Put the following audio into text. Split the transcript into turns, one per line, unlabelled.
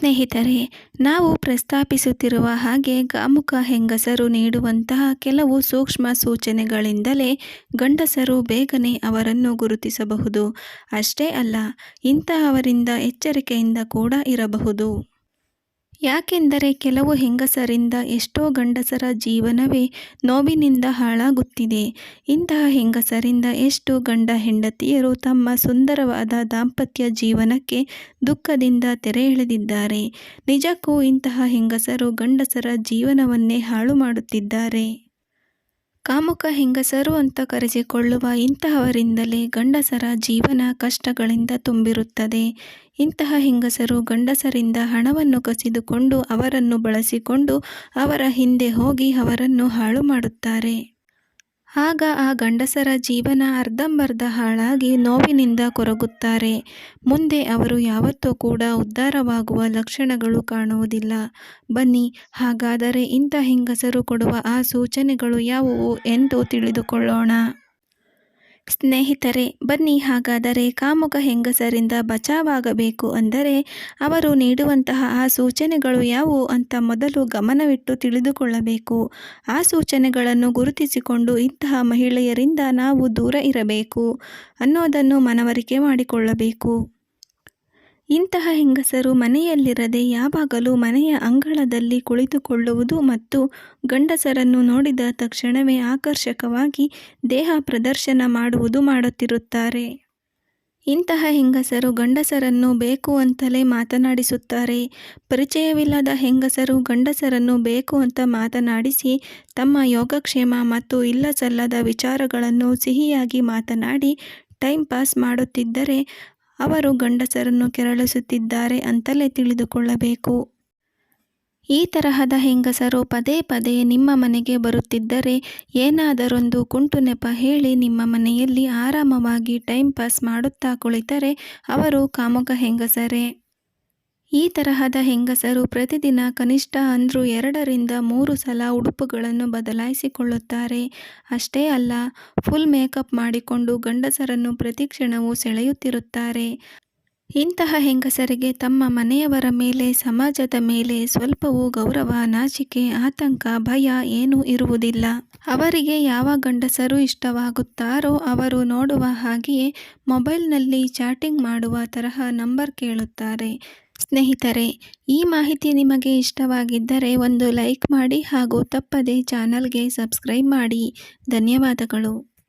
ಸ್ನೇಹಿತರೆ, ನಾವು ಪ್ರಸ್ತಾಪಿಸುತ್ತಿರುವ ಹಾಗೆ ಗಾಮುಖ ಹೆಂಗಸರು ನೀಡುವಂತಹ ಕೆಲವು ಸೂಕ್ಷ್ಮ ಸೂಚನೆಗಳಿಂದಲೇ ಗಂಡಸರು ಬೇಗನೆ ಅವರನ್ನು ಗುರುತಿಸಬಹುದು. ಅಷ್ಟೇ ಅಲ್ಲ, ಇಂತಹವರಿಂದ ಎಚ್ಚರಿಕೆಯಿಂದ ಕೂಡ ಇರಬಹುದು. ಯಾಕೆಂದರೆ ಕೆಲವು ಹೆಂಗಸರಿಂದ ಎಷ್ಟೋ ಗಂಡಸರ ಜೀವನವೇ ನೋವಿನಿಂದ ಹಾಳಾಗುತ್ತಿದೆ. ಇಂತಹ ಹೆಂಗಸರಿಂದ ಎಷ್ಟು ಗಂಡ ಹೆಂಡತಿಯರು ತಮ್ಮ ಸುಂದರವಾದ ದಾಂಪತ್ಯ ಜೀವನಕ್ಕೆ ದುಃಖದಿಂದ ತೆರೆ ಎಳೆದಿದ್ದಾರೆ. ನಿಜಕ್ಕೂ ಇಂತಹ ಹೆಂಗಸರು ಗಂಡಸರ ಜೀವನವನ್ನೇ ಹಾಳು ಮಾಡುತ್ತಿದ್ದಾರೆ. ಕಾಮುಕ ಹೆಂಗಸರು ಅಂತ ಕರೆಸಿಕೊಳ್ಳುವ ಇಂತಹವರಿಂದಲೇ ಗಂಡಸರ ಜೀವನ ಕಷ್ಟಗಳಿಂದ ತುಂಬಿರುತ್ತದೆ. ಇಂತಹ ಹೆಂಗಸರು ಗಂಡಸರಿಂದ ಹಣವನ್ನು ಕಸಿದುಕೊಂಡು ಅವರನ್ನು ಬಳಸಿಕೊಂಡು ಅವರ ಹಿಂದೆ ಹೋಗಿ ಅವರನ್ನು ಹಾಳು ಮಾಡುತ್ತಾರೆ ಆಗ ಆ ಗಂಡಸರ ಜೀವನ ಅರ್ಧಂಬರ್ಧ ಹಾಳಾಗಿ ನೋವಿನಿಂದ ಕೊರಗುತ್ತಾರೆ. ಮುಂದೆ ಅವರು ಯಾವತ್ತೂ ಕೂಡ ಉದ್ಧಾರವಾಗುವ ಲಕ್ಷಣಗಳು ಕಾಣುವುದಿಲ್ಲ. ಬನ್ನಿ, ಹಾಗಾದರೆ ಇಂಥ ಹೆಂಗಸರು ಕೊಡುವ ಆ ಸೂಚನೆಗಳು ಯಾವುವು ಎಂದು ತಿಳಿದುಕೊಳ್ಳೋಣ. ಸ್ನೇಹಿತರೆ, ಬನ್ನಿ ಹಾಗಾದರೆ ಕಾಮುಕ ಹೆಂಗಸರಿಂದ ಬಚಾವಾಗಬೇಕು ಅಂದರೆ ಅವರು ನೀಡುವಂತಹ ಆ ಸೂಚನೆಗಳು ಯಾವುವು ಅಂತ ಮೊದಲು ಗಮನವಿಟ್ಟು ತಿಳಿದುಕೊಳ್ಳಬೇಕು. ಆ ಸೂಚನೆಗಳನ್ನು ಗುರುತಿಸಿಕೊಂಡು ಇಂತಹ ಮಹಿಳೆಯರಿಂದ ನಾವು ದೂರ ಇರಬೇಕು ಅನ್ನೋದನ್ನು ಮನವರಿಕೆ ಮಾಡಿಕೊಳ್ಳಬೇಕು. ಇಂತಹ ಹೆಂಗಸರು ಮನೆಯಲ್ಲಿರದೆ ಯಾವಾಗಲೂ ಮನೆಯ ಅಂಗಳದಲ್ಲಿ ಕುಳಿತುಕೊಳ್ಳುವುದು ಮತ್ತು ಗಂಡಸರನ್ನು ನೋಡಿದ ತಕ್ಷಣವೇ ಆಕರ್ಷಕವಾಗಿ ದೇಹ ಪ್ರದರ್ಶನ ಮಾಡುವುದು ಮಾಡುತ್ತಿರುತ್ತಾರೆ. ಇಂತಹ ಹೆಂಗಸರು ಗಂಡಸರನ್ನು ಬೇಕು ಅಂತಲೇ ಮಾತನಾಡಿಸುತ್ತಾರೆ. ಪರಿಚಯವಿಲ್ಲದ ಹೆಂಗಸರು ಗಂಡಸರನ್ನು ಬೇಕು ಅಂತ ಮಾತನಾಡಿಸಿ ತಮ್ಮ ಯೋಗಕ್ಷೇಮ ಮತ್ತು ಇಲ್ಲಸಲ್ಲದ ವಿಚಾರಗಳನ್ನು ಸಿಹಿಯಾಗಿ ಮಾತನಾಡಿ ಟೈಮ್ ಪಾಸ್ ಮಾಡುತ್ತಿದ್ದರೆ ಅವರು ಗಂಡಸರನ್ನು ಕೆರಳಿಸುತ್ತಿದ್ದಾರೆ ಅಂತಲೇ ತಿಳಿದುಕೊಳ್ಳಬೇಕು. ಈ ತರಹದ ಹೆಂಗಸರು ಪದೇ ಪದೇ ನಿಮ್ಮ ಮನೆಗೆ ಬರುತ್ತಿದ್ದರೆ ಏನಾದರೊಂದು ಕುಂಟು ನೆಪ ಹೇಳಿ ನಿಮ್ಮ ಮನೆಯಲ್ಲಿ ಆರಾಮವಾಗಿ ಟೈಮ್ ಪಾಸ್ ಮಾಡುತ್ತಾ ಕುಳಿತರೆ ಅವರು ಕಾಮುಕ ಹೆಂಗಸರೇ. ಈ ತರಹದ ಹೆಂಗಸರು ಪ್ರತಿದಿನ ಕನಿಷ್ಠ ಅಂದರೂ ಎರಡರಿಂದ ಮೂರು ಸಲ ಉಡುಪುಗಳನ್ನು ಬದಲಾಯಿಸಿಕೊಳ್ಳುತ್ತಾರೆ. ಅಷ್ಟೇ ಅಲ್ಲ, ಫುಲ್ ಮೇಕಪ್ ಮಾಡಿಕೊಂಡು ಗಂಡಸರನ್ನು ಪ್ರತಿಕ್ಷಣವೂ ಸೆಳೆಯುತ್ತಿರುತ್ತಾರೆ. ಇಂತಹ ಹೆಂಗಸರಿಗೆ ತಮ್ಮ ಮನೆಯವರ ಮೇಲೆ, ಸಮಾಜದ ಮೇಲೆ ಸ್ವಲ್ಪವೂ ಗೌರವ, ನಾಚಿಕೆ, ಆತಂಕ, ಭಯ ಏನೂ ಇರುವುದಿಲ್ಲ. ಅವರಿಗೆ ಯಾವ ಗಂಡಸರು ಇಷ್ಟವಾಗುತ್ತಾರೋ ಅವರು ನೋಡುವ ಹಾಗೆಯೇ ಮೊಬೈಲ್ನಲ್ಲಿ ಚಾಟಿಂಗ್ ಮಾಡುವ ತರಹ ನಂಬರ್ ಕೇಳುತ್ತಾರೆ. ಸ್ನೇಹಿತರೆ, ಈ ಮಾಹಿತಿ ನಿಮಗೆ ಇಷ್ಟವಾಗಿದ್ದರೆ ಒಂದು ಲೈಕ್ ಮಾಡಿ ಹಾಗೂ ತಪ್ಪದೆ ಚಾನಲ್ಗೆ ಸಬ್ಸ್ಕ್ರೈಬ್ ಮಾಡಿ. ಧನ್ಯವಾದಗಳು.